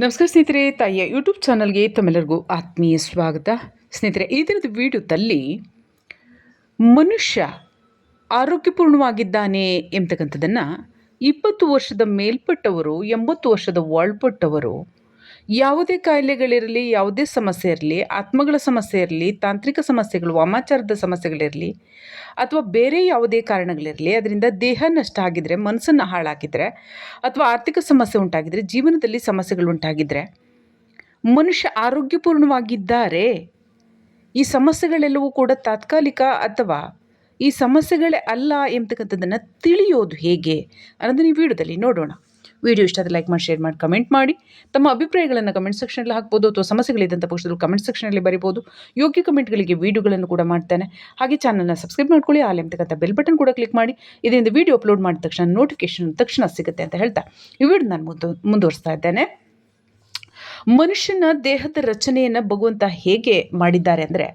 ನಮಸ್ಕಾರ ಸ್ನೇಹಿತರೆ, ತಾಯಿಯ ಯೂಟ್ಯೂಬ್ ಚಾನಲ್ಗೆ ತಮ್ಮೆಲ್ಲರಿಗೂ ಆತ್ಮೀಯ ಸ್ವಾಗತ. ಸ್ನೇಹಿತರೆ, ಈ ದಿನದ ವಿಡಿಯೋದಲ್ಲಿ ಮನುಷ್ಯ ಆರೋಗ್ಯಪೂರ್ಣವಾಗಿದ್ದಾನೆ ಎಂಬತಕ್ಕಂಥದ್ದನ್ನು ಇಪ್ಪತ್ತು ವರ್ಷದ ಮೇಲ್ಪಟ್ಟವರು, ಎಂಬತ್ತು ವರ್ಷದ ಒಳಪಟ್ಟವರು ಯಾವುದೇ ಕಾಯಿಲೆಗಳಿರಲಿ, ಯಾವುದೇ ಸಮಸ್ಯೆ ಇರಲಿ, ಆತ್ಮಗಳ ಸಮಸ್ಯೆ ಇರಲಿ, ತಾಂತ್ರಿಕ ಸಮಸ್ಯೆಗಳು, ವಾಮಾಚಾರದ ಸಮಸ್ಯೆಗಳಿರಲಿ, ಅಥವಾ ಬೇರೆ ಯಾವುದೇ ಕಾರಣಗಳಿರಲಿ, ಅದರಿಂದ ದೇಹ ನಷ್ಟ ಆಗಿದ್ದರೆ ಮನಸ್ಸನ್ನು ಹಾಳಾಗಿದ್ದರೆ ಅಥವಾ ಆರ್ಥಿಕ ಸಮಸ್ಯೆ ಉಂಟಾಗಿದ್ದರೆ ಜೀವನದಲ್ಲಿ ಸಮಸ್ಯೆಗಳು ಉಂಟಾಗಿದ್ದರೆ ಮನುಷ್ಯ ಆರೋಗ್ಯಪೂರ್ಣವಾಗಿದ್ದಾರೆ. ಈ ಸಮಸ್ಯೆಗಳೆಲ್ಲವೂ ಕೂಡ ತಾತ್ಕಾಲಿಕ ಅಥವಾ ಈ ಸಮಸ್ಯೆಗಳೇ ಅಲ್ಲ ಎಂಬತಕ್ಕಂಥದ್ದನ್ನು ತಿಳಿಯೋದು ಹೇಗೆ ಅನ್ನೋದನ್ನು ಈ ವಿಡಿಯೋದಲ್ಲಿ ನೋಡೋಣ. ವಿಡಿಯೋ ಇಷ್ಟ ಲೈಕ್ ಮಾಡಿ ಶೇರ್ ಮಾಡಿ ಕಮೆಂಟ್ ಮಾಡಿ. ತಮ್ಮ ಅಭಿಪ್ರಾಯಗಳನ್ನು ಕಮೆಂಟ್ ಸೆಕ್ಷನಲ್ಲಿ ಹಾಕ್ಬೋದು ಅಥವಾ ಸಮಸ್ಯೆಗಳಿದ್ದಂಥ ಪಕ್ಷದಲ್ಲಿ ಕಮೆಂಟ್ ಸೆಕ್ಷನಲ್ಲಿ ಬರಿಬೋದು. ಯೋಗ್ಯ ಕಮೆಂಟ್ಗಳಿಗೆ ವಿಡಿಯೋಗಳನ್ನು ಕೂಡ ಮಾಡ್ತೇನೆ. ಹಾಗೆ ಚಾನಲ್ನ ಸಬ್ಸ್ಕ್ರೈಬ್ ಮಾಡ್ಕೊಳ್ಳಿ, ಆಲೆ ಅಂತಕ್ಕಂಥ ಬೆಲ್ ಬಟನ್ ಕೂಡ ಕ್ಲಿಕ್ ಮಾಡಿ. ಇದರಿಂದ ವಿಡಿಯೋ ಅಪ್ಲೋಡ್ ಮಾಡಿದ ತಕ್ಷಣ ನೋಟಿಫಿಕೇಶನ್ ತಕ್ಷಣ ಸಿಗುತ್ತೆ ಅಂತ ಹೇಳ್ತಾ. ಈ ವಿಡಿಯೋ ನಾನು ಮುಂದು, ಮುಂದುವರಿಸ್ತಾ ಇದ್ದೇನೆ. ಮನುಷ್ಯನ ದೇಹದ ರಚನೆಯನ್ನು ಭಗವಂತ ಹೇಗೆ ಮಾಡಿದ್ದಾರೆ ಅಂದರೆ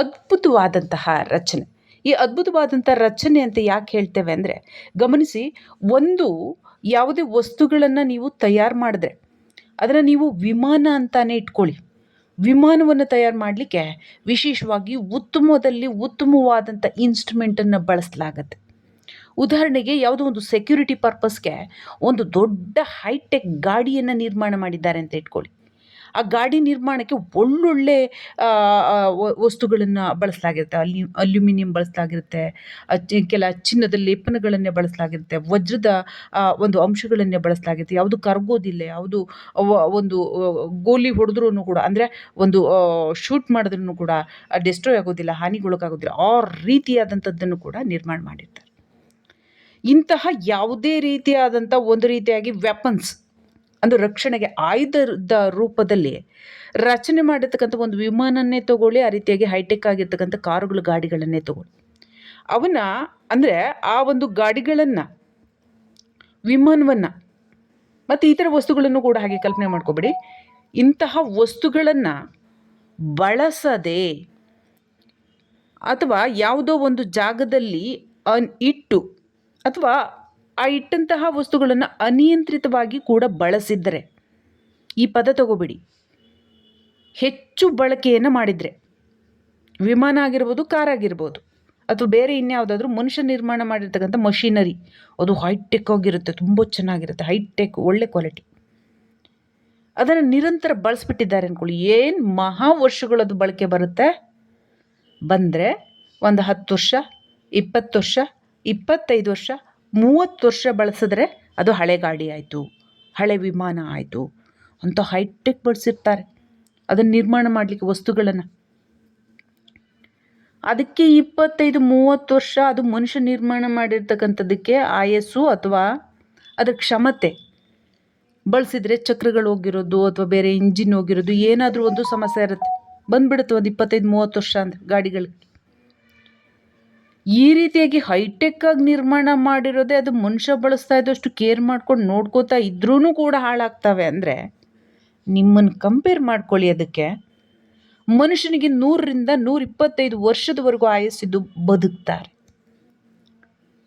ಅದ್ಭುತವಾದಂತಹ ರಚನೆ. ಈ ಅದ್ಭುತವಾದಂಥ ರಚನೆ ಅಂತ ಯಾಕೆ ಹೇಳ್ತೇವೆ ಅಂದರೆ ಗಮನಿಸಿ, ಒಂದು ಯಾವುದೇ ವಸ್ತುಗಳನ್ನು ನೀವು ತಯಾರು ಮಾಡಿದ್ರೆ, ಅದನ್ನು ನೀವು ವಿಮಾನ ಅಂತಾನೆ ಇಟ್ಕೊಳ್ಳಿ. ವಿಮಾನವನ್ನು ತಯಾರು ಮಾಡಲಿಕ್ಕೆ ವಿಶೇಷವಾಗಿ ಉತ್ತಮದಲ್ಲಿ ಉತ್ತಮವಾದಂಥ ಇನ್ಸ್ಟ್ರುಮೆಂಟನ್ನು ಬಳಸಲಾಗತ್ತೆ. ಉದಾಹರಣೆಗೆ ಯಾವುದೋ ಒಂದು ಸೆಕ್ಯೂರಿಟಿ ಪರ್ಪಸ್ಗೆ ಒಂದು ದೊಡ್ಡ ಹೈಟೆಕ್ ಗಾಡಿಯನ್ನು ನಿರ್ಮಾಣ ಮಾಡಿದ್ದಾರೆ ಅಂತ ಇಟ್ಕೊಳ್ಳಿ. ಆ ಗಾಡಿ ನಿರ್ಮಾಣಕ್ಕೆ ಒಳ್ಳೊಳ್ಳೆ ವಸ್ತುಗಳನ್ನು ಬಳಸಲಾಗಿರುತ್ತೆ. ಅಲ್ಲಿ ಅಲ್ಯೂಮಿನಿಯಂ ಬಳಸಲಾಗಿರುತ್ತೆ. ಕೆಲ ಚಿನ್ನದ ಲೇಪನಗಳನ್ನೇ ಬಳಸಲಾಗಿರುತ್ತೆ. ವಜ್ರದ ಒಂದು ಅಂಶಗಳನ್ನೇ ಬಳಸಲಾಗಿರುತ್ತೆ. ಯಾವುದು ಕರಗೋದಿಲ್ಲ, ಯಾವುದು ಒಂದು ಗೋಲಿ ಹೊಡೆದ್ರೂ ಕೂಡ, ಅಂದರೆ ಒಂದು ಶೂಟ್ ಮಾಡಿದ್ರೂ ಕೂಡ ಡೆಸ್ಟ್ರಾಯ್ ಆಗೋದಿಲ್ಲ, ಹಾನಿಗೊಳಗಾಗೋದಿಲ್ಲ, ಆ ರೀತಿಯಾದಂಥದ್ದನ್ನು ಕೂಡ ನಿರ್ಮಾಣ ಮಾಡಿರ್ತಾರೆ. ಇಂತಹ ಯಾವುದೇ ರೀತಿಯಾದಂಥ ಒಂದು ರೀತಿಯಾಗಿ ವೆಪನ್ಸ್ ಅಂದರೆ ರಕ್ಷಣೆಗೆ ಆಯುಧದ ರೂಪದಲ್ಲಿ ರಚನೆ ಮಾಡಿರ್ತಕ್ಕಂಥ ಒಂದು ವಿಮಾನನ್ನೇ ತಗೊಳ್ಳಿ, ಆ ರೀತಿಯಾಗಿ ಹೈಟೆಕ್ ಆಗಿರ್ತಕ್ಕಂಥ ಕಾರುಗಳು, ಗಾಡಿಗಳನ್ನೇ ತಗೊಳ್ಳಿ. ಅವನ್ನ ಅಂದರೆ ಆ ಒಂದು ಗಾಡಿಗಳನ್ನು, ವಿಮಾನವನ್ನು ಮತ್ತು ಇತರ ವಸ್ತುಗಳನ್ನು ಕೂಡ ಹಾಗೆ ಕಲ್ಪನೆ ಮಾಡ್ಕೋಬೇಡಿ. ಇಂತಹ ವಸ್ತುಗಳನ್ನು ಬಳಸದೆ ಅಥವಾ ಯಾವುದೋ ಒಂದು ಜಾಗದಲ್ಲಿ ಅನ್ ಇಟ್ಟು ಅಥವಾ ಆ ಇಟ್ಟಂತಹ ವಸ್ತುಗಳನ್ನು ಅನಿಯಂತ್ರಿತವಾಗಿ ಕೂಡ ಬಳಸಿದ್ದರೆ, ಈ ಪದ ತಗೋಬೇಡಿ. ಹೆಚ್ಚು ಬಳಕೆಯನ್ನು ಮಾಡಿದರೆ, ವಿಮಾನ ಆಗಿರ್ಬೋದು, ಕಾರ್ ಆಗಿರ್ಬೋದು, ಅಥವಾ ಬೇರೆ ಇನ್ಯಾವುದಾದ್ರೂ ಮನುಷ್ಯ ನಿರ್ಮಾಣ ಮಾಡಿರ್ತಕ್ಕಂಥ ಮಷೀನರಿ, ಅದು ಹೈಟೆಕ್ ಆಗಿರುತ್ತೆ, ತುಂಬ ಚೆನ್ನಾಗಿರುತ್ತೆ ಹೈಟೆಕ್ ಒಳ್ಳೆ ಕ್ವಾಲಿಟಿ ಅದನ್ನು ನಿರಂತರ ಬಳಸ್ಬಿಟ್ಟಿದ್ದಾರೆ ಅಂದ್ಕೊಳ್ಳಿ ಏನು ಮಹಾ ವರ್ಷಗಳದು ಬಳಕೆ ಬರುತ್ತೆ? ಬಂದರೆ ಒಂದು ಹತ್ತು ವರ್ಷ, ಇಪ್ಪತ್ತು ವರ್ಷ, ಇಪ್ಪತ್ತೈದು ವರ್ಷ ಮೂವತ್ತು ವರ್ಷ ಬಳಸಿದ್ರೆ ಅದು ಹಳೆ ಗಾಡಿ ಆಯಿತು, ಹಳೆ ವಿಮಾನ ಆಯಿತು. ಅಂತ ಹೈಟೆಕ್ ಬಳಸಿರ್ತಾರೆ ಅದನ್ನು ನಿರ್ಮಾಣ ಮಾಡಲಿಕ್ಕೆ ವಸ್ತುಗಳನ್ನು. ಅದಕ್ಕೆ ಇಪ್ಪತ್ತೈದು, ಮೂವತ್ತು ವರ್ಷ ಅದು ಮನುಷ್ಯ ನಿರ್ಮಾಣ ಮಾಡಿರ್ತಕ್ಕಂಥದ್ದಕ್ಕೆ ಆಯಸ್ಸು ಅಥವಾ ಅದರ ಕ್ಷಮತೆ. ಬಳಸಿದರೆ ಚಕ್ರಗಳು ಹೋಗಿರೋದು ಅಥವಾ ಬೇರೆ ಇಂಜಿನ್ ಹೋಗಿರೋದು ಏನಾದರೂ ಒಂದು ಸಮಸ್ಯೆ ಇರುತ್ತೆ. ಬಂದ್ಬಿಡುತ್ತೆ ಒಂದು ಇಪ್ಪತ್ತೈದು, ಮೂವತ್ತು ವರ್ಷ ಅಂದರೆ ಗಾಡಿಗಳಿಗೆ. ಈ ರೀತಿಯಾಗಿ ಹೈಟೆಕ್ ಆಗಿ ನಿರ್ಮಾಣ ಮಾಡಿರೋದೇ ಅದು ಮನುಷ್ಯ ಬಳಸ್ತಾ ಇದ್ದಷ್ಟು ಕೇರ್ ಮಾಡ್ಕೊಂಡು ನೋಡ್ಕೋತಾ ಇದ್ರೂ ಕೂಡ ಹಾಳಾಗ್ತವೆ ಅಂದರೆ ನಿಮ್ಮನ್ನು ಕಂಪೇರ್ ಮಾಡ್ಕೊಳ್ಳಿ ಅದಕ್ಕೆ. ಮನುಷ್ಯನಿಗೆ ನೂರರಿಂದ ನೂರ ಇಪ್ಪತ್ತೈದು ವರ್ಷದವರೆಗೂ ಆಯಸ್ಸಿದ್ದು ಬದುಕ್ತಾರೆ.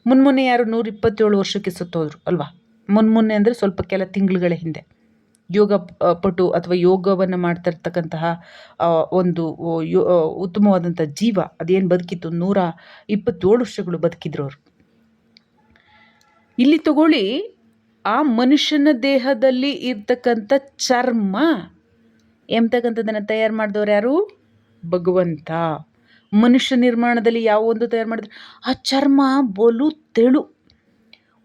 ಮುನ್ಮೊನ್ನೆ ಯಾರು ನೂರ ಇಪ್ಪತ್ತೇಳು ವರ್ಷಕ್ಕೆ ಸತ್ತೋದ್ರು ಅಲ್ವಾ? ಮುನ್ಮೊನ್ನೆ ಅಂದರೆ ಸ್ವಲ್ಪ ಕೆಲ ತಿಂಗಳುಗಳ ಹಿಂದೆ. ಯೋಗ ಪಟು ಅಥವಾ ಯೋಗವನ್ನು ಮಾಡ್ತಾ ಇರ್ತಕ್ಕಂತಹ ಒಂದು ಉತ್ತಮವಾದಂಥ ಜೀವ ಅದೇನು ಬದುಕಿತ್ತು? ನೂರ ಇಪ್ಪತ್ತೇಳು ವರ್ಷಗಳು ಬದುಕಿದ್ರು ಅವರು. ಇಲ್ಲಿ ತಗೊಳ್ಳಿ, ಆ ಮನುಷ್ಯನ ದೇಹದಲ್ಲಿ ಇರ್ತಕ್ಕಂಥ ಚರ್ಮ ಎಂಬತಕ್ಕಂಥದ್ದನ್ನು ತಯಾರು ಮಾಡಿದವರು ಯಾರು? ಭಗವಂತ. ಮನುಷ್ಯ ನಿರ್ಮಾಣದಲ್ಲಿ ಯಾವ ಒಂದು ತಯಾರು ಮಾಡಿದ್ರು? ಆ ಚರ್ಮ, ಬಲು, ತೆಳು,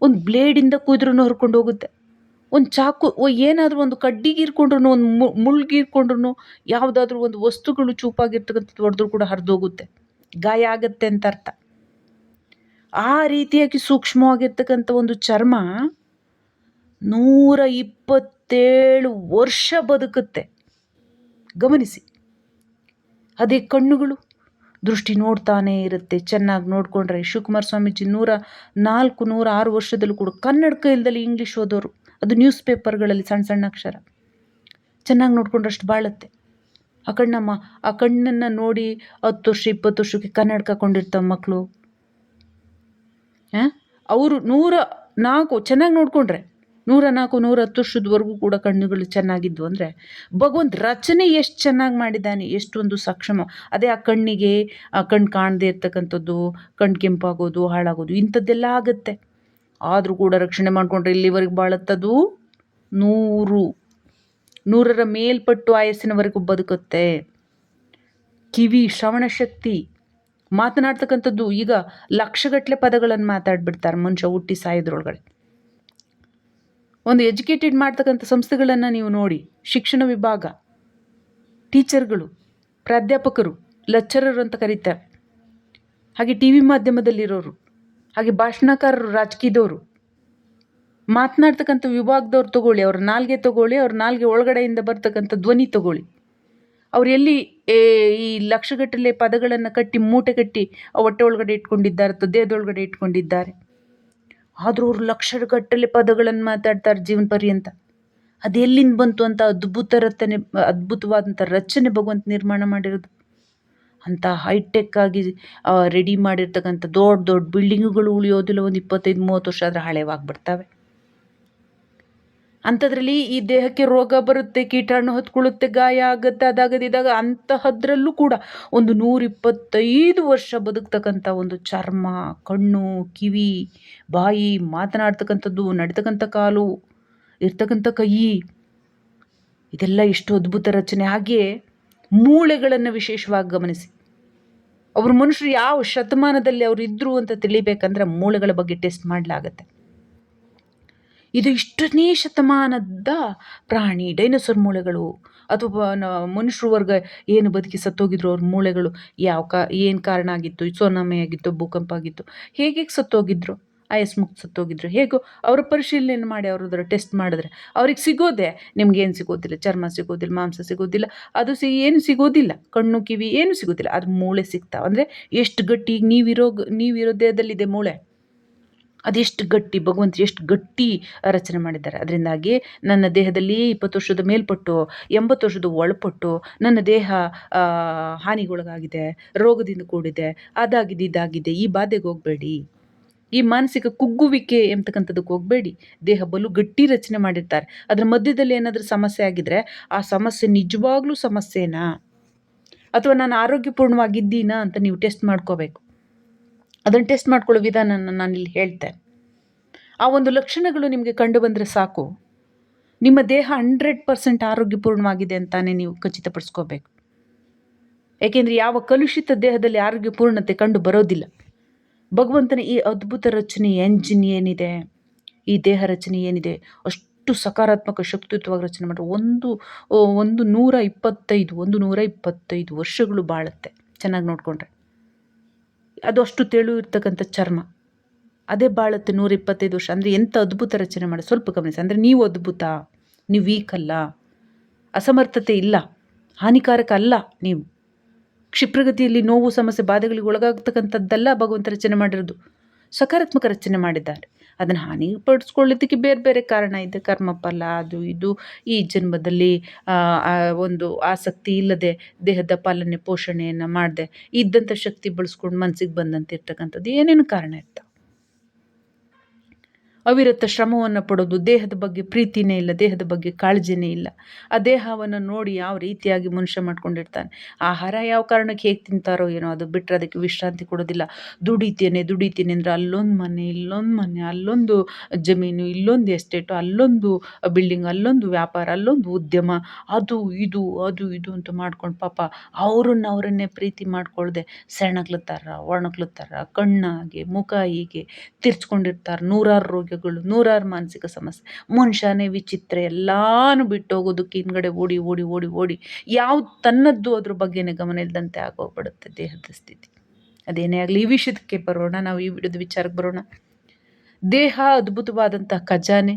ಒಂದು ಬ್ಲೇಡಿಂದ ಕುಯ್ದ್ರೂ ಹರ್ಕೊಂಡು ಹೋಗುತ್ತೆ. ಒಂದು ಚಾಕು ಏನಾದರೂ ಒಂದು ಕಡ್ಡಿ ಇರ್ಕೊಂಡ್ರು ಒಂದು ಮುಳ್ಳು ಯಾವುದಾದ್ರೂ ಒಂದು ವಸ್ತುಗಳು ಚೂಪಾಗಿರ್ತಕ್ಕಂಥದ್ದು ಹೊಡೆದ್ರೂ ಕೂಡ ಹರಿದೋಗುತ್ತೆ. ಗಾಯ ಆಗತ್ತೆ ಅಂತ ಅರ್ಥ. ಆ ರೀತಿಯಾಗಿ ಸೂಕ್ಷ್ಮವಾಗಿರ್ತಕ್ಕಂಥ ಒಂದು ಚರ್ಮ ನೂರ ಇಪ್ಪತ್ತೇಳು ವರ್ಷ ಬದುಕುತ್ತೆ. ಗಮನಿಸಿ. ಅದೇ ಕಣ್ಣುಗಳು ದೃಷ್ಟಿ ನೋಡ್ತಾನೇ ಇರುತ್ತೆ. ಚೆನ್ನಾಗಿ ನೋಡಿಕೊಂಡ್ರೆ ಶಿವಕುಮಾರ ಸ್ವಾಮೀಜಿ ನೂರ ನಾಲ್ಕು ನೂರ ಆರು ವರ್ಷದಲ್ಲೂ ಕೂಡ ಕನ್ನಡಕ ಇಲ್ದಲ್ಲಿ ಇಂಗ್ಲೀಷ್ ಓದೋರು. ಅದು ನ್ಯೂಸ್ ಪೇಪರ್ಗಳಲ್ಲಿ ಸಣ್ಣ ಸಣ್ಣ ಅಕ್ಷರ. ಚೆನ್ನಾಗಿ ನೋಡ್ಕೊಂಡ್ರಷ್ಟು ಬಾಳುತ್ತೆ. ಆ ಕಣ್ಣಮ್ಮ ಆ ಕಣ್ಣನ್ನು ನೋಡಿ ಹತ್ತು ವರ್ಷ, ಇಪ್ಪತ್ತು ವರ್ಷಕ್ಕೆ ಕನ್ನಡ ಕೊಂಡಿರ್ತಾವ ಮಕ್ಕಳು ಅವರು ನೂರ ನಾಲ್ಕು, ಚೆನ್ನಾಗಿ ನೋಡಿಕೊಂಡ್ರೆ. ನೂರ ನಾಲ್ಕು, ನೂರ ಹತ್ತು ವರ್ಷದವರೆಗೂ ಕೂಡ ಕಣ್ಣುಗಳು ಚೆನ್ನಾಗಿದ್ವು ಅಂದರೆ ಭಗವಂತ ರಚನೆ ಎಷ್ಟು ಚೆನ್ನಾಗಿ ಮಾಡಿದ್ದಾನೆ, ಎಷ್ಟೊಂದು ಸಕ್ಷಮ. ಅದೇ ಆ ಕಣ್ಣಿಗೆ ಆ ಕಣ್ಣು ಕಾಣದೇ ಇರ್ತಕ್ಕಂಥದ್ದು ಕಣ್ಣು ಕೆಂಪಾಗೋದು, ಹಾಳಾಗೋದು, ಇಂಥದ್ದೆಲ್ಲ ಆಗುತ್ತೆ. ಆದರೂ ಕೂಡ ರಕ್ಷಣೆ ಮಾಡಿಕೊಂಡ್ರೆ ಇಲ್ಲಿವರೆಗೆ ಬಾಳತ್ತದು? ನೂರು. ನೂರರ ಮೇಲ್ಪಟ್ಟು ಆಯಸ್ಸಿನವರೆಗೂ ಬದುಕುತ್ತೆ. ಕಿವಿ, ಶ್ರವಣ ಶಕ್ತಿ. ಮಾತನಾಡ್ತಕ್ಕಂಥದ್ದು ಈಗ ಲಕ್ಷಗಟ್ಟಲೆ ಪದಗಳನ್ನು ಮಾತಾಡ್ಬಿಡ್ತಾರೆ ಮನುಷ್ಯ ಹುಟ್ಟಿ ಸಾಯೋದ್ರೊಳಗಡೆ. ಒಂದು ಎಜುಕೇಟೆಡ್ ಮಾಡ್ತಕ್ಕಂಥ ಸಂಸ್ಥೆಗಳನ್ನು ನೀವು ನೋಡಿ, ಶಿಕ್ಷಣ ವಿಭಾಗ, ಟೀಚರ್ಗಳು, ಪ್ರಾಧ್ಯಾಪಕರು, ಲೆಕ್ಚರರು ಅಂತ ಕರೀತಾರೆ. ಹಾಗೆ ಟಿ ವಿ ಮಾಧ್ಯಮದಲ್ಲಿರೋರು. ಹಾಗೆ ಭಾಷಣಕಾರರು ರಾಜಕೀಯದವರು, ಮಾತನಾಡ್ತಕ್ಕಂಥ ವಿಭಾಗದವ್ರು ತಗೊಳ್ಳಿ, ಅವ್ರ ನಾಲ್ಗೆ ತಗೊಳ್ಳಿ, ಅವ್ರ ನಾಲ್ಗೆ ಒಳಗಡೆಯಿಂದ ಬರ್ತಕ್ಕಂಥ ಧ್ವನಿ ತಗೊಳ್ಳಿ. ಅವ್ರು ಎಲ್ಲಿ ಈ ಲಕ್ಷಗಟ್ಟಲೆ ಪದಗಳನ್ನು ಕಟ್ಟಿ ಮೂಟೆ ಕಟ್ಟಿ ಹೊಟ್ಟೆ ಒಳಗಡೆ ಇಟ್ಕೊಂಡಿದ್ದಾರೆ ಅಥವಾ ದೇಹದೊಳಗಡೆ ಇಟ್ಕೊಂಡಿದ್ದಾರೆ. ಆದರೂ ಅವರು ಲಕ್ಷಗಟ್ಟಲೆ ಪದಗಳನ್ನು ಮಾತಾಡ್ತಾರೆ ಜೀವನ ಪರ್ಯಂತ. ಅದು ಎಲ್ಲಿಂದ ಬಂತು ಅಂತ ಅದ್ಭುತ ರಚನೆ ಅದ್ಭುತವಾದಂಥ ರಚನೆ ಭಗವಂತ ನಿರ್ಮಾಣ ಮಾಡಿರೋದು. ಅಂಥ ಹೈಟೆಕ್ ಆಗಿ ರೆಡಿ ಮಾಡಿರ್ತಕ್ಕಂಥ ದೊಡ್ಡ ದೊಡ್ಡ ಬಿಲ್ಡಿಂಗ್ಗಳು ಉಳಿಯೋದಿಲ್ಲ ಒಂದು ಇಪ್ಪತ್ತೈದು, ಮೂವತ್ತು ವರ್ಷ ಆದರೆ ಹಳೆವಾಗ್ಬಿಡ್ತವೆ. ಅಂಥದ್ರಲ್ಲಿ ಈ ದೇಹಕ್ಕೆ ರೋಗ ಬರುತ್ತೆ, ಕೀಟಾಣು ಹೊತ್ಕೊಳ್ಳುತ್ತೆ ಗಾಯ ಆಗುತ್ತೆ ಅದಾಗದಿದ್ದಾಗ ಅಂತಹದ್ರಲ್ಲೂ ಕೂಡ ಒಂದು ನೂರಿಪ್ಪತ್ತೈದು ವರ್ಷ ಬದುಕ್ತಕ್ಕಂಥ ಒಂದು ಚರ್ಮ, ಕಣ್ಣು, ಕಿವಿ, ಬಾಯಿ ಮಾತನಾಡ್ತಕ್ಕಂಥದ್ದು, ನಡಿತಕ್ಕಂಥ ಕಾಲು, ಇರ್ತಕ್ಕಂಥ ಕೈ, ಇದೆಲ್ಲ ಎಷ್ಟು ಅದ್ಭುತ ರಚನೆ. ಹಾಗೆಯೇ ಮೂಳೆಗಳನ್ನು ವಿಶೇಷವಾಗಿ ಗಮನಿಸಿ. ಅವರು ಮನುಷ್ಯರು ಯಾವ ಶತಮಾನದಲ್ಲಿ ಅವರು ಇದ್ದರು ಅಂತ ತಿಳಿಬೇಕಂದ್ರೆ ಮೂಳೆಗಳ ಬಗ್ಗೆ ಟೆಸ್ಟ್ ಮಾಡಲಾಗತ್ತೆ. ಇದು ಇಷ್ಟನೇ ಶತಮಾನದ ಪ್ರಾಣಿ, ಡೈನೋಸರ್ ಮೂಳೆಗಳು ಅಥವಾ ಮನುಷ್ಯರ ವರ್ಗ ಏನು ಬದುಕಿ ಸತ್ತೋಗಿದ್ರು ಅವ್ರ ಮೂಳೆಗಳು, ಯಾವ ಕಾ, ಏನು ಕಾರಣ ಆಗಿತ್ತು? ಸುನಾಮಿ ಆಗಿತ್ತು, ಭೂಕಂಪ ಆಗಿತ್ತು, ಹೇಗೆ ಸತ್ತೋಗಿದ್ರು? ಎಸ್ ಮುಕ್ತ ಸತ್ತೋಗಿದ್ರು ಹೇಗೋ ಅವರ ಪರಿಶೀಲನೆ ಮಾಡಿ ಅವ್ರದ್ರ ಟೆಸ್ಟ್ ಮಾಡಿದ್ರೆ ಅವ್ರಿಗೆ ಸಿಗೋದೆ ನಿಮ್ಗೇನು ಸಿಗೋದಿಲ್ಲ, ಚರ್ಮ ಸಿಗೋದಿಲ್ಲ, ಮಾಂಸ ಸಿಗೋದಿಲ್ಲ, ಅದು ಸಿ ಏನು ಸಿಗೋದಿಲ್ಲ, ಕಣ್ಣು, ಕಿವಿ ಏನು ಸಿಗೋದಿಲ್ಲ, ಅದು ಮೂಳೆ ಸಿಗ್ತಾವೆ. ಅಂದರೆ ಎಷ್ಟು ಗಟ್ಟಿ ಈಗ ನೀವಿರೋ ನೀವಿರೋ ದೇಹದಲ್ಲಿದೆ ಮೂಳೆ. ಅದೆಷ್ಟು ಗಟ್ಟಿ, ಭಗವಂತ ಎಷ್ಟು ಗಟ್ಟಿ ರಚನೆ ಮಾಡಿದ್ದಾರೆ. ಅದರಿಂದಾಗಿ ನನ್ನ ದೇಹದಲ್ಲಿ ಇಪ್ಪತ್ತು ವರ್ಷದ ಮೇಲ್ಪಟ್ಟು, ಎಂಬತ್ತು ವರ್ಷದ ಒಳಪಟ್ಟು ನನ್ನ ದೇಹ ಹಾನಿಗೊಳಗಾಗಿದೆ, ರೋಗದಿಂದ ಕೂಡಿದೆ, ಅದಾಗಿದೆ, ಇದಾಗಿದೆ, ಈ ಬಾಧೆಗೆ ಹೋಗಬೇಡಿ. ಈ ಮಾನಸಿಕ ಕುಗ್ಗುವಿಕೆ ಎಂಬತಕ್ಕಂಥದ್ದಕ್ಕೆ ಹೋಗಬೇಡಿ. ದೇಹ ಬಲು ಗಟ್ಟಿ ರಚನೆ ಮಾಡಿರ್ತಾರೆ. ಅದರ ಮಧ್ಯದಲ್ಲಿ ಏನಾದರೂ ಸಮಸ್ಯೆ ಆಗಿದ್ರೆ ಆ ಸಮಸ್ಯೆ ನಿಜವಾಗ್ಲೂ ಸಮಸ್ಯೆನಾ? ಅಥವಾ ನಾನು ಆರೋಗ್ಯಪೂರ್ಣವಾಗಿದ್ದೀನಾ ಅಂತ ನೀವು ಟೆಸ್ಟ್ ಮಾಡ್ಕೋಬೇಕು. ಅದನ್ನು ಟೆಸ್ಟ್ ಮಾಡ್ಕೊಳ್ಳೋ ವಿಧಾನನ ನಾನಿಲ್ಲಿ ಹೇಳ್ತೇನೆ. ಆ ಒಂದು ಲಕ್ಷಣಗಳು ನಿಮಗೆ ಕಂಡು ಬಂದರೆ ಸಾಕು. ನಿಮ್ಮ ದೇಹ ಹಂಡ್ರೆಡ್ ಪರ್ಸೆಂಟ್ ಆರೋಗ್ಯಪೂರ್ಣವಾಗಿದೆ ಅಂತಾನೆ ನೀವು ಖಚಿತಪಡಿಸ್ಕೋಬೇಕು. ಏಕೆಂದರೆ ಯಾವ ಕಲುಷಿತ ದೇಹದಲ್ಲಿ ಆರೋಗ್ಯಪೂರ್ಣತೆ ಕಂಡು ಬರೋದಿಲ್ಲ. ಭಗವಂತನ ಈ ಅದ್ಭುತ ರಚನೆ ಎಂಜಿನ್ ಏನಿದೆ ಈ ದೇಹ ರಚನೆ ಏನಿದೆ, ಅಷ್ಟು ಸಕಾರಾತ್ಮಕ ಶಕ್ತಿಯುತವಾಗಿ ರಚನೆ ಮಾಡಿ ಒಂದು ಒಂದು ನೂರ ಇಪ್ಪತ್ತೈದು, ಒಂದು ನೂರ ಇಪ್ಪತ್ತೈದು ವರ್ಷಗಳು ಬಾಳುತ್ತೆ, ಚೆನ್ನಾಗಿ ನೋಡಿಕೊಂಡ್ರೆ. ಅದು ಅಷ್ಟು ತೆಳು ಇರ್ತಕ್ಕಂಥ ಚರ್ಮ. ಅದೇ ಬಾಳುತ್ತೆ ನೂರ ಇಪ್ಪತ್ತೈದು ವರ್ಷ. ಅಂದರೆ ಎಂಥ ಅದ್ಭುತ ರಚನೆ ಮಾಡಿ, ಸ್ವಲ್ಪ ಗಮನಿಸಿ. ಅಂದರೆ ನೀವು ಅದ್ಭುತ, ನೀವು ವೀಕ್ ಅಲ್ಲ, ಅಸಮರ್ಥತೆ ಇಲ್ಲ, ಹಾನಿಕಾರಕ ಅಲ್ಲ ನೀವು. ಕ್ಷಿಪ್ರಗತಿಯಲ್ಲಿ ನೋವು, ಸಮಸ್ಯೆ, ಬಾಧೆಗಳಿಗೆ ಒಳಗಾಗ್ತಕ್ಕಂಥದ್ದೆಲ್ಲ ಭಗವಂತ ರಚನೆ ಮಾಡಿರೋದು. ಸಕಾರಾತ್ಮಕ ರಚನೆ ಮಾಡಿದ್ದಾರೆ. ಅದನ್ನು ಹಾನಿ ಪಡಿಸ್ಕೊಳ್ಳೋದಕ್ಕೆ ಬೇರೆ ಬೇರೆ ಕಾರಣ ಇದೆ. ಕರ್ಮಫಲ, ಅದು ಇದು. ಈ ಜನ್ಮದಲ್ಲಿ ಒಂದು ಆಸಕ್ತಿ ಇಲ್ಲದೆ ದೇಹದ ಪಾಲನೆ, ಪೋಷಣೆಯನ್ನು ಮಾಡದೆ ಇದ್ದಂಥ ಶಕ್ತಿ ಬಳಸ್ಕೊಂಡು ಮನಸ್ಸಿಗೆ ಬಂದಂತೆ ಇರ್ತಕ್ಕಂಥದ್ದು ಏನೇನು ಕಾರಣ ಇರ್ತಾವೆ? ಅವಿರತ ಶ್ರಮವನ್ನು ಪಡೋದು, ದೇಹದ ಬಗ್ಗೆ ಪ್ರೀತಿನೇ ಇಲ್ಲ, ದೇಹದ ಬಗ್ಗೆ ಕಾಳಜಿನೇ ಇಲ್ಲ. ಆ ದೇಹವನ್ನು ನೋಡಿ ಯಾವ ರೀತಿಯಾಗಿ ಮನುಷ್ಯ ಮಾಡ್ಕೊಂಡಿರ್ತಾನೆ? ಆಹಾರ ಯಾವ ಕಾರಣಕ್ಕೆ ಹೇಗೆ ತಿಂತಾರೋ ಏನೋ ಅದು ಬಿಟ್ಟರೆ ಅದಕ್ಕೆ ವಿಶ್ರಾಂತಿ ಕೊಡೋದಿಲ್ಲ. ದುಡಿತೇನೆ ದುಡಿತೇನೆ ಅಂದರೆ ಅಲ್ಲೊಂದು ಮನೆ, ಇಲ್ಲೊಂದು ಮನೆ, ಅಲ್ಲೊಂದು ಜಮೀನು, ಇಲ್ಲೊಂದು ಎಸ್ಟೇಟು, ಅಲ್ಲೊಂದು ಬಿಲ್ಡಿಂಗ್, ಅಲ್ಲೊಂದು ವ್ಯಾಪಾರ, ಅಲ್ಲೊಂದು ಉದ್ಯಮ, ಅದು, ಇದು ಅದು, ಇದು ಅಂತ ಮಾಡ್ಕೊಂಡು ಪಾಪ ಅವ್ರನ್ನ ಅವರನ್ನೇ ಪ್ರೀತಿ ಮಾಡ್ಕೊಳ್ದೆ ಸೆಣಗ್ಲತ್ತಾರ, ಒಣಗ್ಲತ್ತಾರ, ಕಣ್ಣಾಗೆ, ಮುಖ ಹೀಗೆ ತಿರ್ಚ್ಕೊಂಡಿರ್ತಾರೆ, ನೂರಾರು ರೋಗ ರೋಗಗಳು ನೂರಾರು ಮಾನಸಿಕ ಸಮಸ್ಯೆ. ಮನುಷ್ಯನೇ ವಿಚಿತ್ರ, ಎಲ್ಲಾನು ಬಿಟ್ಟು ಹೋಗೋದಕ್ಕೆ ಹಿಂದ್ಗಡೆ ಓಡಿ ಓಡಿ ಓಡಿ ಓಡಿ ಯಾವ ತನ್ನದ್ದು ಅದ್ರ ಬಗ್ಗೆನೇ ಗಮನ ಇಲ್ಲದಂತೆ ಆಗೋಗ್ಬಿಡುತ್ತೆ ದೇಹದ ಸ್ಥಿತಿ. ಅದೇನೇ ಆಗಲಿ, ಈ ವಿಷಯಕ್ಕೆ ಬರೋಣ, ನಾವು ಈ ವಿಡಿಯೋದ ವಿಚಾರಕ್ಕೆ ಬರೋಣ. ದೇಹ ಅದ್ಭುತವಾದಂಥ ಖಜಾನೆ,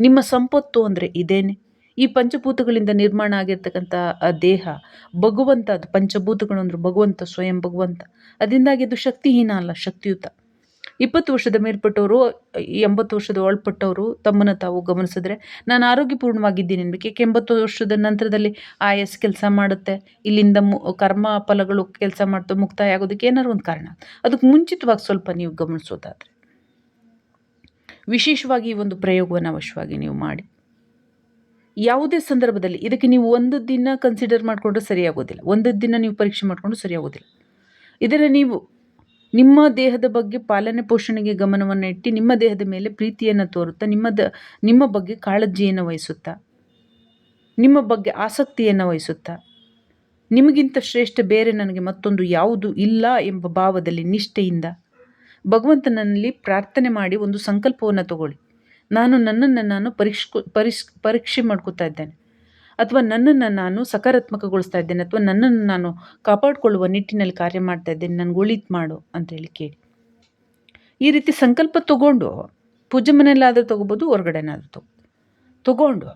ನಿಮ್ಮ ಸಂಪತ್ತು ಅಂದರೆ ಇದೇನೆ. ಈ ಪಂಚಭೂತಗಳಿಂದ ನಿರ್ಮಾಣ ಆಗಿರ್ತಕ್ಕಂಥ ಆ ದೇಹ, ಭಗವಂತ, ಅದು ಪಂಚಭೂತಗಳು ಅಂದ್ರೆ ಭಗವಂತ, ಸ್ವಯಂ ಭಗವಂತ. ಅದರಿಂದಾಗಿ ಅದು ಶಕ್ತಿಹೀನ ಅಲ್ಲ, ಶಕ್ತಿಯುತ. ಇಪ್ಪತ್ತು ವರ್ಷದ ಮೇಲ್ಪಟ್ಟವರು, ಎಂಬತ್ತು ವರ್ಷದ ಒಳಪಟ್ಟವರು ತಮ್ಮನ್ನು ತಾವು ಗಮನಿಸಿದ್ರೆ, ನಾನು ಆರೋಗ್ಯಪೂರ್ಣವಾಗಿದ್ದೀನಿ ಏಕೆ ಎಂಬತ್ತು ವರ್ಷದ ನಂತರದಲ್ಲಿ ಎಸ್ ಕೆಲಸ ಮಾಡುತ್ತೆ. ಇಲ್ಲಿಂದ ಕರ್ಮ ಫಲಗಳು ಕೆಲಸ ಮಾಡ್ತಾ ಮುಕ್ತಾಯ ಆಗೋದಕ್ಕೆ ಏನಾದ್ರು ಒಂದು ಕಾರಣ. ಅದಕ್ಕೆ ಮುಂಚಿತವಾಗಿ ಸ್ವಲ್ಪ ನೀವು ಗಮನಿಸೋದಾದರೆ, ವಿಶೇಷವಾಗಿ ಒಂದು ಪ್ರಯೋಗವನ್ನು ಅವಶ್ಯವಾಗಿ ನೀವು ಮಾಡಿ. ಯಾವುದೇ ಸಂದರ್ಭದಲ್ಲಿ ಇದಕ್ಕೆ ನೀವು ಒಂದು ದಿನ ಕನ್ಸಿಡರ್ ಮಾಡಿಕೊಂಡ್ರೆ ಸರಿಯಾಗೋದಿಲ್ಲ. ಒಂದು ದಿನ ನೀವು ಪರೀಕ್ಷೆ ಮಾಡಿಕೊಂಡು ಸರಿಯಾಗೋದಿಲ್ಲ. ಇದರ ನೀವು ನಿಮ್ಮ ದೇಹದ ಬಗ್ಗೆ ಪಾಲನೆ ಪೋಷಣೆಗೆ ಗಮನವನ್ನು ಇಟ್ಟು ನಿಮ್ಮ ದೇಹದ ಮೇಲೆ ಪ್ರೀತಿಯನ್ನು ತೋರುತ್ತಾ ನಿಮ್ಮ ನಿಮ್ಮ ಬಗ್ಗೆ ಕಾಳಜಿಯನ್ನು ವಹಿಸುತ್ತಾ, ನಿಮ್ಮ ಬಗ್ಗೆ ಆಸಕ್ತಿಯನ್ನು ವಹಿಸುತ್ತಾ, ನಿಮಗಿಂತ ಶ್ರೇಷ್ಠ ಬೇರೆ ನನಗೆ ಮತ್ತೊಂದು ಯಾವುದು ಇಲ್ಲ ಎಂಬ ಭಾವದಲ್ಲಿ ನಿಷ್ಠೆಯಿಂದ ಭಗವಂತನಲ್ಲಿ ಪ್ರಾರ್ಥನೆ ಮಾಡಿ ಒಂದು ಸಂಕಲ್ಪವನ್ನು ತಗೊಳ್ಳಿ. ನಾನು ನನ್ನನ್ನು ನಾನು ಪರೀಕ್ಷ ಪರೀಕ್ಷೆ ಮಾಡ್ಕೋತಾ ಇದ್ದೇನೆ. ಅಥವಾ ನನ್ನನ್ನು ನಾನು ಸಕಾರಾತ್ಮಕಗೊಳಿಸ್ತಾ ಇದ್ದೇನೆ ಅಥವಾ ನನ್ನನ್ನು ನಾನು ಕಾಪಾಡಿಕೊಳ್ಳುವ ನಿಟ್ಟಿನಲ್ಲಿ ಕಾರ್ಯ ಮಾಡ್ತಾ ಇದ್ದೇನೆ, ನನಗೆ ಒಳಿತು ಮಾಡು ಅಂತೇಳಿ ಕೇಳಿ. ಈ ರೀತಿ ಸಂಕಲ್ಪ ತಗೊಂಡು ಪೂಜೆ ಮನೆಯಲ್ಲಾದರೂ ತೊಗೋಬೋದು, ಹೊರಗಡೆನಾದರೂ ತಗೋ ತಗೊಂಡು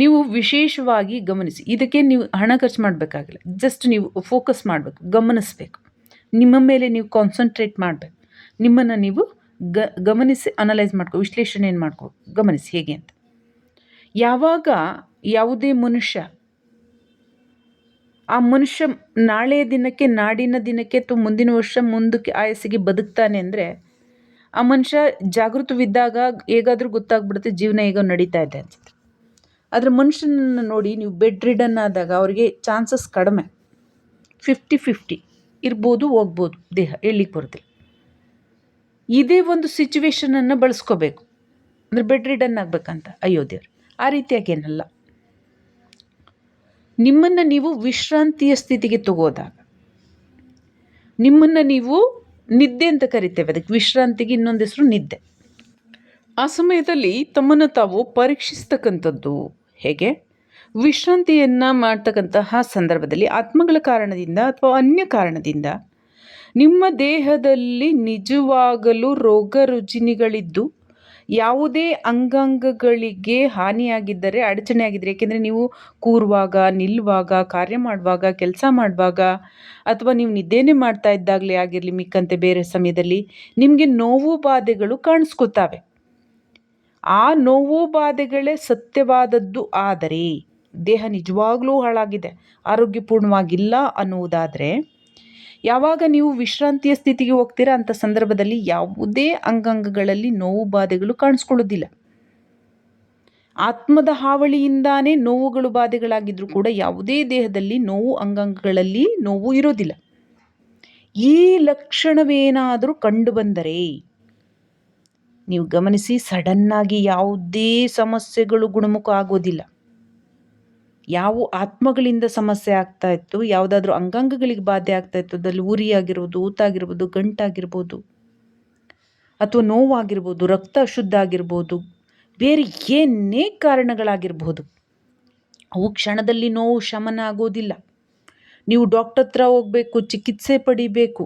ನೀವು ವಿಶೇಷವಾಗಿ ಗಮನಿಸಿ. ಇದಕ್ಕೆ ನೀವು ಹಣ ಖರ್ಚು ಮಾಡಬೇಕಾಗಿಲ್ಲ. ಜಸ್ಟ್ ನೀವು ಫೋಕಸ್ ಮಾಡಬೇಕು, ಗಮನಿಸಬೇಕು. ನಿಮ್ಮ ಮೇಲೆ ನೀವು ಕಾನ್ಸಂಟ್ರೇಟ್ ಮಾಡಬೇಕು. ನಿಮ್ಮನ್ನು ನೀವು ಗ, ಗಮನಿಸಿ ಅನಲೈಸ್ ಮಾಡ್ಕೊ, ವಿಶ್ಲೇಷಣೆಯನ್ನು ಮಾಡ್ಕೋ, ಗಮನಿಸಿ, ಹೇಗೆ ಅಂತ. ಯಾವಾಗ ಯಾವುದೇ ಮನುಷ್ಯ ಆ ಮನುಷ್ಯ ನಾಳೆಯ ದಿನಕ್ಕೆ, ನಾಡಿನ ದಿನಕ್ಕೆ ಅಥವಾ ಮುಂದಿನ ವರ್ಷ ಮುಂದಕ್ಕೆ ಆಯಸ್ಸಿಗೆ ಬದುಕ್ತಾನೆ ಅಂದರೆ ಆ ಮನುಷ್ಯ ಜಾಗೃತವಿದ್ದಾಗ ಹೇಗಾದರೂ ಗೊತ್ತಾಗ್ಬಿಡುತ್ತೆ, ಜೀವನ ಹೇಗೋ ನಡೀತಾ ಇದೆ ಅನ್ಸುತ್ತೆ. ಆದರೆ ಮನುಷ್ಯನನ್ನು ನೋಡಿ ನೀವು ಬೆಡ್ ರಿಡನ್ ಆದಾಗ ಅವರಿಗೆ ಚಾನ್ಸಸ್ ಕಡಿಮೆ. ಫಿಫ್ಟಿ ಫಿಫ್ಟಿ ಇರ್ಬೋದು, ಹೋಗ್ಬೋದು ದೇಹ ಹೇಳಲಿಕ್ಕೆ ಬರುತ್ತೆ. ಇದೇ ಒಂದು ಸಿಚುವೇಶನನ್ನು ಬಳಸ್ಕೋಬೇಕು. ಅಂದರೆ ಬೆಡ್ ರಿಡನ್ ಆಗಬೇಕಂತ ಅಯ್ಯೋ ಆ ರೀತಿಯಾಗೇನಲ್ಲ ನಿಮ್ಮನ್ನು ನೀವು ವಿಶ್ರಾಂತಿಯ ಸ್ಥಿತಿಗೆ ತಗೋದಾಗ, ನಿಮ್ಮನ್ನು ನೀವು ನಿದ್ದೆ ಅಂತ ಕರಿತೇವೆ. ಅದಕ್ಕೆ ವಿಶ್ರಾಂತಿಗೆ ಇನ್ನೊಂದು ಹೆಸರು ನಿದ್ದೆ. ಆ ಸಮಯದಲ್ಲಿ ತಮ್ಮನ್ನು ತಾವು ಪರೀಕ್ಷಿಸ್ತಕ್ಕಂಥದ್ದು ಹೇಗೆ? ವಿಶ್ರಾಂತಿಯನ್ನು ಮಾಡ್ತಕ್ಕಂತಹ ಸಂದರ್ಭದಲ್ಲಿ ಆತ್ಮಗಳ ಕಾರಣದಿಂದ ಅಥವಾ ಅನ್ಯ ಕಾರಣದಿಂದ ನಿಮ್ಮ ದೇಹದಲ್ಲಿ ನಿಜವಾಗಲೂ ರೋಗ ರುಜಿನಿಗಳಿದ್ದು ಯಾವುದೇ ಅಂಗಾಂಗಗಳಿಗೆ ಹಾನಿಯಾಗಿದ್ದರೆ ಅಡಚಣೆ ಆಗಿದ್ದರೆ, ಏಕೆಂದರೆ ನೀವು ಕೂರುವಾಗ, ನಿಲ್ಲುವಾಗ, ಕಾರ್ಯ ಮಾಡುವಾಗ, ಕೆಲಸ ಮಾಡುವಾಗ, ಅಥವಾ ನೀವು ನಿದ್ದೆನೇ ಮಾಡ್ತಾ ಇದ್ದಾಗಲೇ ಆಗಿರಲಿ ಮಿಕ್ಕಂತೆ ಬೇರೆ ಸಮಯದಲ್ಲಿ, ನಿಮಗೆ ನೋವು ಬಾಧೆಗಳು ಕಾಣಿಸ್ಕೊತಾವೆ. ಆ ನೋವು ಬಾಧೆಗಳೇ ಸತ್ಯವಾದದ್ದು ಆದರೆ, ದೇಹ ನಿಜವಾಗ್ಲೂ ಹಾಳಾಗಿದೆ ಆರೋಗ್ಯಪೂರ್ಣವಾಗಿಲ್ಲ ಅನ್ನುವುದಾದರೆ ಯಾವಾಗ ನೀವು ವಿಶ್ರಾಂತಿಯ ಸ್ಥಿತಿಗೆ ಹೋಗ್ತೀರಾ ಅಂತ ಸಂದರ್ಭದಲ್ಲಿ ಯಾವುದೇ ಅಂಗಾಂಗಗಳಲ್ಲಿ ನೋವು ಬಾಧೆಗಳು ಕಾಣಿಸ್ಕೊಳ್ಳೋದಿಲ್ಲ. ಆತ್ಮದ ಹಾವಳಿಯಿಂದಾನೇ ನೋವುಗಳು ಬಾಧೆಗಳಾಗಿದ್ರೂ ಕೂಡ ಯಾವುದೇ ದೇಹದಲ್ಲಿ ನೋವು ಅಂಗಾಂಗಗಳಲ್ಲಿ ನೋವು ಇರೋದಿಲ್ಲ. ಈ ಲಕ್ಷಣವೇನಾದರೂ ಕಂಡುಬಂದರೆ ನೀವು ಗಮನಿಸಿ ಸಡನ್ನಾಗಿ ಯಾವುದೇ ಸಮಸ್ಯೆಗಳು ಗುಣಮುಖ ಆಗೋದಿಲ್ಲ. ಯಾವ ಆತ್ಮಗಳಿಂದ ಸಮಸ್ಯೆ ಆಗ್ತಾ ಇತ್ತು, ಯಾವುದಾದ್ರೂ ಅಂಗಾಂಗಗಳಿಗೆ ಬಾಧೆ ಆಗ್ತಾ ಇತ್ತು ಅದಲ್ಲಿ ಉರಿ ಆಗಿರ್ಬೋದು ಊತಾಗಿರ್ಬೋದು, ಗಂಟಾಗಿರ್ಬೋದು, ಅಥವಾ ನೋವಾಗಿರ್ಬೋದು, ರಕ್ತ ಅಶುದ್ಧ ಆಗಿರ್ಬೋದು, ಬೇರೆ ಏನೇ ಕಾರಣಗಳಾಗಿರ್ಬೋದು, ಅವು ಕ್ಷಣದಲ್ಲಿ ನೋವು ಶಮನ ಆಗೋದಿಲ್ಲ. ನೀವು ಡಾಕ್ಟರ್ ಹತ್ರ ಹೋಗಬೇಕು, ಚಿಕಿತ್ಸೆ ಪಡಿಬೇಕು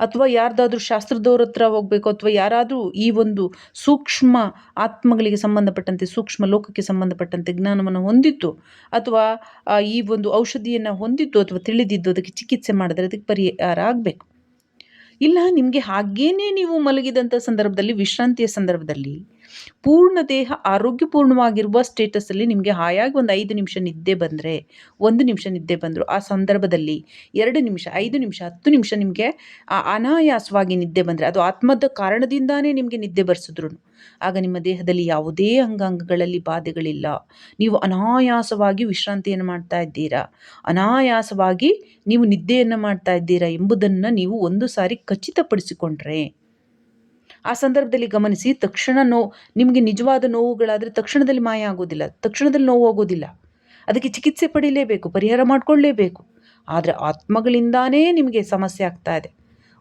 ಅಥವಾ ಯಾರ್ದಾದ್ರೂ ಶಾಸ್ತ್ರದವ್ರ ಹತ್ರ ಹೋಗಬೇಕು ಅಥವಾ ಯಾರಾದರೂ ಈ ಒಂದು ಸೂಕ್ಷ್ಮ ಆತ್ಮಗಳಿಗೆ ಸಂಬಂಧಪಟ್ಟಂತೆ, ಸೂಕ್ಷ್ಮ ಲೋಕಕ್ಕೆ ಸಂಬಂಧಪಟ್ಟಂತೆ ಜ್ಞಾನವನ್ನು ಹೊಂದಿತ್ತು ಅಥವಾ ಈ ಒಂದು ಔಷಧಿಯನ್ನು ಹೊಂದಿತ್ತು ಅಥವಾ ತಿಳಿದಿದ್ದು, ಅದಕ್ಕೆ ಚಿಕಿತ್ಸೆ ಮಾಡಿದ್ರೆ ಅದಕ್ಕೆ ಪರಿಹಾರ ಆಗಬೇಕು. ಇಲ್ಲ, ನಿಮಗೆ ಹಾಗೇನೇ ನೀವು ಮಲಗಿದಂಥ ಸಂದರ್ಭದಲ್ಲಿ, ವಿಶ್ರಾಂತಿಯ ಸಂದರ್ಭದಲ್ಲಿ ಪೂರ್ಣ ದೇಹ ಆರೋಗ್ಯಪೂರ್ಣವಾಗಿರುವ ಸ್ಟೇಟಸಲ್ಲಿ ನಿಮಗೆ ಹಾಯಾಗಿ ಒಂದು ಐದು ನಿಮಿಷ ನಿದ್ದೆ ಬಂದರೆ, ಒಂದು ನಿಮಿಷ ನಿದ್ದೆ ಬಂದರು, ಆ ಸಂದರ್ಭದಲ್ಲಿ ಎರಡು ನಿಮಿಷ, ಐದು ನಿಮಿಷ, ಹತ್ತು ನಿಮಿಷ ನಿಮಗೆ ಅನಾಯಾಸವಾಗಿ ನಿದ್ದೆ ಬಂದರೆ, ಅದು ಆತ್ಮದ ಕಾರಣದಿಂದಾನೇ ನಿಮಗೆ ನಿದ್ದೆ ಬರ್ಸಿದ್ರು ಆಗ ನಿಮ್ಮ ದೇಹದಲ್ಲಿ ಯಾವುದೇ ಅಂಗಾಂಗಗಳಲ್ಲಿ ಬಾಧೆಗಳಿಲ್ಲ. ನೀವು ಅನಾಯಾಸವಾಗಿ ವಿಶ್ರಾಂತಿಯನ್ನು ಮಾಡ್ತಾ ಇದ್ದೀರಾ? ಅನಾಯಾಸವಾಗಿ ನೀವು ನಿದ್ದೆಯನ್ನು ಮಾಡ್ತಾ ಇದ್ದೀರಾ ಎಂಬುದನ್ನು ನೀವು ಒಂದು ಸಾರಿ ಖಚಿತಪಡಿಸಿಕೊಂಡ್ರೆ ಆ ಸಂದರ್ಭದಲ್ಲಿ ಗಮನಿಸಿ, ತಕ್ಷಣ ನೋವು ನಿಮಗೆ ನಿಜವಾದ ನೋವುಗಳಾದರೆ ತಕ್ಷಣದಲ್ಲಿ ಮಾಯ ಆಗೋದಿಲ್ಲ, ತಕ್ಷಣದಲ್ಲಿ ನೋವು ಆಗೋದಿಲ್ಲ. ಅದಕ್ಕೆ ಚಿಕಿತ್ಸೆ ಪಡೀಲೇಬೇಕು, ಪರಿಹಾರ ಮಾಡಿಕೊಳ್ಳೇಬೇಕು. ಆದರೆ ಆತ್ಮಗಳಿಂದಾನೇ ನಿಮಗೆ ಸಮಸ್ಯೆ ಆಗ್ತಾ ಇದೆ.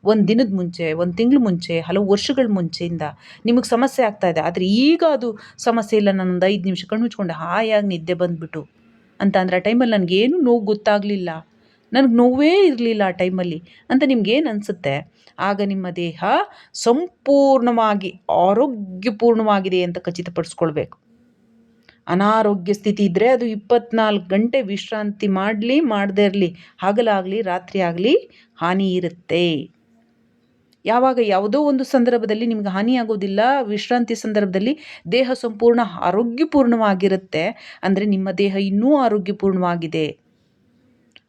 ಒಂದು ದಿನದ ಮುಂಚೆ, ಒಂದು ತಿಂಗಳ ಮುಂಚೆ, ಹಲವು ವರ್ಷಗಳ ಮುಂಚೆಯಿಂದ ನಿಮಗೆ ಸಮಸ್ಯೆ ಆಗ್ತಾ ಇದೆ. ಆದರೆ ಈಗ ಅದು ಸಮಸ್ಯೆ ಇಲ್ಲ ನಾನೊಂದು ಐದು ನಿಮಿಷ ಕಣ್ಣು ಮುಚ್ಕೊಂಡೆ, ಹಾಯಾಗಿ ನಿದ್ದೆ ಬಂದುಬಿಟ್ಟು. ಅಂತ ಅಂದರೆ ಆ ಟೈಮಲ್ಲಿ ನನಗೇನು ನೋವು ಗೊತ್ತಾಗಲಿಲ್ಲ. ನನಗೆ ನೋವೇ ಇರಲಿಲ್ಲ ಆ ಟೈಮಲ್ಲಿ ಅಂತ ನಿಮ್ಗೇನು ಅನಿಸುತ್ತೆ? ಆಗ ನಿಮ್ಮ ದೇಹ ಸಂಪೂರ್ಣವಾಗಿ ಆರೋಗ್ಯಪೂರ್ಣವಾಗಿದೆ ಅಂತ ಖಚಿತಪಡಿಸ್ಕೊಳ್ಬೇಕು. ಅನಾರೋಗ್ಯ ಸ್ಥಿತಿ ಇದ್ದರೆ ಅದು ಇಪ್ಪತ್ನಾಲ್ಕು ಗಂಟೆ ವಿಶ್ರಾಂತಿ ಮಾಡಲಿ, ಮಾಡದೇ ಇರಲಿ. ಹಗಲಾಗಲಿ ರಾತ್ರಿ ಆಗಲಿ ಹಾನಿ ಇರುತ್ತೆ. ಯಾವಾಗ ಯಾವುದೋ ಒಂದು ಸಂದರ್ಭದಲ್ಲಿ ನಿಮ್ಗೆ ಹಾನಿಯಾಗೋದಿಲ್ಲ ವಿಶ್ರಾಂತಿ ಸಂದರ್ಭದಲ್ಲಿ ದೇಹ ಸಂಪೂರ್ಣ ಆರೋಗ್ಯಪೂರ್ಣವಾಗಿರುತ್ತೆ. ಅಂದರೆ ನಿಮ್ಮ ದೇಹ ಇನ್ನೂ ಆರೋಗ್ಯಪೂರ್ಣವಾಗಿದೆ.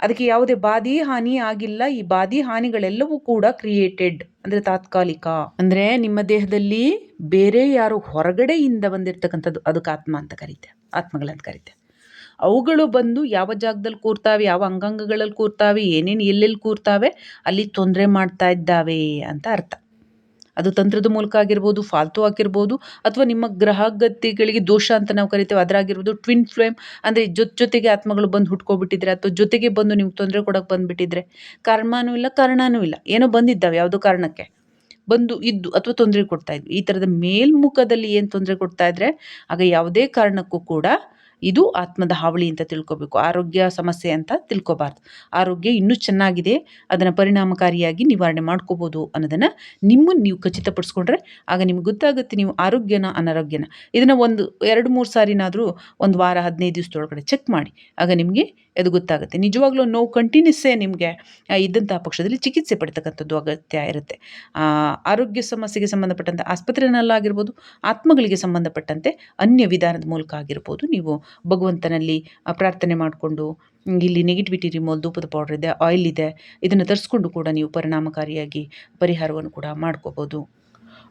ಅದಕ್ಕೆ ಯಾವುದೇ ಬಾಧಿ ಹಾನಿ ಆಗಿಲ್ಲ. ಈ ಬಾಧಿ ಹಾನಿಗಳೆಲ್ಲವೂ ಕೂಡ ಕ್ರಿಯೇಟೆಡ್ ಅಂದರೆ ತಾತ್ಕಾಲಿಕ. ಅಂದರೆ ನಿಮ್ಮ ದೇಹದಲ್ಲಿ ಬೇರೆ ಯಾರು ಹೊರಗಡೆಯಿಂದ ಬಂದಿರತಕ್ಕಂಥದ್ದು ಅದಕ್ಕೆ ಆತ್ಮ ಅಂತ ಕರೀತೆ. ಆತ್ಮಗಳಂತ ಕರೀತೆ. ಅವುಗಳು ಬಂದು ಯಾವ ಜಾಗದಲ್ಲಿ ಕೂರ್ತಾವೆ, ಯಾವ ಅಂಗಾಂಗಗಳಲ್ಲಿ ಕೂರ್ತಾವೆ, ಏನೇನು ಎಲ್ಲೆಲ್ಲಿ ಕೂರ್ತಾವೆ, ಅಲ್ಲಿ ತೊಂದರೆ ಮಾಡ್ತಾ ಇದ್ದಾವೆ ಅಂತ ಅರ್ಥ. ಅದು ತಂತ್ರದ ಮೂಲಕ ಆಗಿರ್ಬೋದು, ಫಾಲ್ತು ಆಗಿರ್ಬೋದು, ಅಥವಾ ನಿಮ್ಮ ಗ್ರಹಗತಿಗಳಿಗೆ ದೋಷ ಅಂತ ನಾವು ಕರಿತೇವೆ, ಅದರಾಗಿರ್ಬೋದು ಟ್ವಿನ್ ಫ್ಲೇಮ್ ಅಂದರೆ ಜೊತೆ ಜೊತೆಗೆ ಆತ್ಮಗಳು ಬಂದು ಹುಟ್ಕೊಬಿಟ್ಟಿದ್ರೆ ಅಥವಾ ಜೊತೆಗೆ ಬಂದು ನಿಮ್ಗೆ ತೊಂದರೆ ಕೊಡೋಕೆ ಬಂದುಬಿಟ್ಟಿದ್ರೆ ಕರ್ಮನೂ ಇಲ್ಲ, ಕಾರಣನೂ ಇಲ್ಲ. ಏನೋ ಬಂದಿದ್ದಾವೆ ಯಾವುದೋ ಕಾರಣಕ್ಕೆ. ಬಂದು ಇದ್ದು ಅಥವಾ ತೊಂದರೆ ಕೊಡ್ತಾ ಇದ್ವಿ. ಈ ಥರದ ಮೇಲ್ಮುಖದಲ್ಲಿ ಏನು ತೊಂದರೆ ಕೊಡ್ತಾ ಇದ್ದರೆ ಆಗ ಯಾವುದೇ ಕಾರಣಕ್ಕೂ ಕೂಡ ಇದು ಆತ್ಮದ ಹಾವಳಿ ಅಂತ ತಿಳ್ಕೊಬೇಕು. ಆರೋಗ್ಯ ಸಮಸ್ಯೆ ಅಂತ ತಿಳ್ಕೊಬಾರ್ದು. ಆರೋಗ್ಯ ಇನ್ನೂ ಚೆನ್ನಾಗಿದೆ, ಅದನ್ನು ಪರಿಣಾಮಕಾರಿಯಾಗಿ ನಿವಾರಣೆ ಮಾಡ್ಕೋಬೋದು ಅನ್ನೋದನ್ನು ನಿಮ್ಮನ್ನು ನೀವು ಖಚಿತಪಡಿಸ್ಕೊಂಡ್ರೆ ಆಗ ನಿಮ್ಗೆ ಗೊತ್ತಾಗುತ್ತೆ ನೀವು ಆರೋಗ್ಯನ ಅನಾರೋಗ್ಯನ. ಇದನ್ನು ಒಂದು ಎರಡು ಮೂರು ಸಾರಿನಾದರೂ ಒಂದು ವಾರ, ಹದಿನೈದು ದಿವಸದೊಳಗಡೆ ಚೆಕ್ ಮಾಡಿ. ಆಗ ನಿಮಗೆ ಅದು ಗೊತ್ತಾಗುತ್ತೆ. ನಿಜವಾಗ್ಲೂ ನೋವು ಕಂಟಿನ್ಯೂಸೇ ನಿಮಗೆ ಇದ್ದಂಥ ಪಕ್ಷದಲ್ಲಿ ಚಿಕಿತ್ಸೆ ಪಡ್ತಕ್ಕಂಥದ್ದು ಅಗತ್ಯ ಇರುತ್ತೆ. ಆರೋಗ್ಯ ಸಮಸ್ಯೆಗೆ ಸಂಬಂಧಪಟ್ಟಂಥ ಆಸ್ಪತ್ರೆನಲ್ಲಾಗಿರ್ಬೋದು ಆತ್ಮಗಳಿಗೆ ಸಂಬಂಧಪಟ್ಟಂತೆ ಅನ್ಯ ವಿಧಾನದ ಮೂಲಕ ಆಗಿರ್ಬೋದು ನೀವು ಭಗವಂತನಲ್ಲಿ ಪ್ರಾರ್ಥನೆ ಮಾಡಿಕೊಂಡು ಇಲ್ಲಿ ನೆಗೆಟಿವಿಟಿ ರಿಮೋಲ್ ಧೂಪದ ಪೌಡರ್ ಇದೆ ಆಯಿಲ್ ಇದೆ, ಇದನ್ನು ತರಿಸ್ಕೊಂಡು ಕೂಡ ನೀವು ಪರಿಣಾಮಕಾರಿಯಾಗಿ ಪರಿಹಾರವನ್ನು ಕೂಡ ಮಾಡ್ಕೋಬೋದು.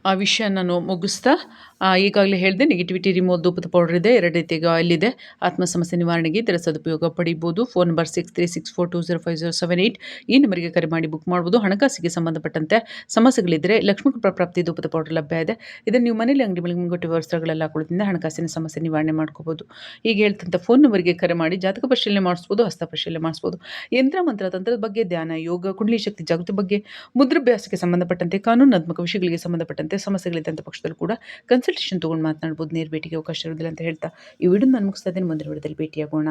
ಆ ವಿಷಯ ನಾನು ಮುಗಿಸ್ತಾ ಈಗಾಗಲೇ ಹೇಳಿದೆ ನೆಗೆಟಿವಿಟಿ ರಿಮೂವ್ ಧೂಪದ ಪೌಡರ್ ಇದೆ, ಎರಡು ರೀತಿಯಾಗಿ ಆಯಿಲ್ ಇದೆ. ಆತ್ಮ ಸಮಸ್ಯೆ ನಿವಾರಣೆಗೆ ಇದರ ಸದುಪಯೋಗ ಪಡಿಬೋದು. Phone number six three six four two zero five zero seven eight ಈ ನಂಬರಿಗೆ ಕರೆ ಮಾಡಿ ಬುಕ್ ಮಾಡ್ಬೋದು. ಹಣಕಾಸಿಗೆ ಸಂಬಂಧಪಟ್ಟಂತೆ ಸಮಸ್ಯೆಗಳಿದ್ದರೆ ಲಕ್ಷ್ಮೀ ಕೃಪಾ ಪ್ರಾಪ್ತಿ ಧೂಪದ ಪೌಡರ್ ಲಭ್ಯ ಇದೆ. ಇದನ್ನು ನೀವು ಮನೇಲಿ ಅಂಗಡಿ ಮಳಿಗೆ ಮುಂಗಟ್ಟು ವ್ಯವಸ್ಥೆಗಳೆಲ್ಲ ಹಾಕೊಳ್ಳೋದ್ರಿಂದ ಹಣಕಾಸಿನ ಸಮಸ್ಯೆ ನಿವಾರಣೆ ಮಾಡ್ಕೋಬೋದು. ಈಗ ಹೇಳ್ತಂಥ ಫೋನ್ ನಂಬರ್ಗೆ ಕರೆ ಮಾಡಿ ಜಾತಕ ಪರಿಶೀಲನೆ ಮಾಡಿಸ್ಬೋದು, ಹಸ್ತ ಪರಿಶೀಲನೆ ಮಾಡಿಸ್ಬೋದು. ಯಂತ್ರ ಮಂತ್ರ ತಂತ್ರದ ಬಗ್ಗೆ, ಧ್ಯಾನ, ಯೋಗ, ಕುಂಡಲಿ ಶಕ್ತಿ ಜಾಗೃತಿ ಬಗ್ಗೆ, ಮುದ್ರಾಭ್ಯಾಸಕ್ಕೆ ಸಂಬಂಧಪಟ್ಟಂತೆ, ಕಾನೂನಾತ್ಮಕ ವಿಷಯಗಳಿಗೆ ಸಂಬಂಧಪಟ್ಟಂತೆ ಸಮಸ್ಯೆಗಳಿದ್ದಂಥ ಪಕ್ಷದಲ್ಲಿ ಕೂಡ ಕನ್ಸಲ್ಟೇಷನ್ ತೊಗೊಂಡು ಮಾತನಾಡ್ಬೋದು, ನೇರ ಭೇಟಿಗೆ ಅವಕಾಶ ಇರೋದಿಲ್ಲ ಅಂತ ಹೇಳ್ತಾ ಈ ವಿಡಿಯೋ ನಾನು ಮುಗಿಸ್ತಾ ಇದ್ದೀನಿ. ಮುಂದಿನ ವಿಡಿಯೋದಲ್ಲಿ ಭೇಟಿಯಾಗೋಣ.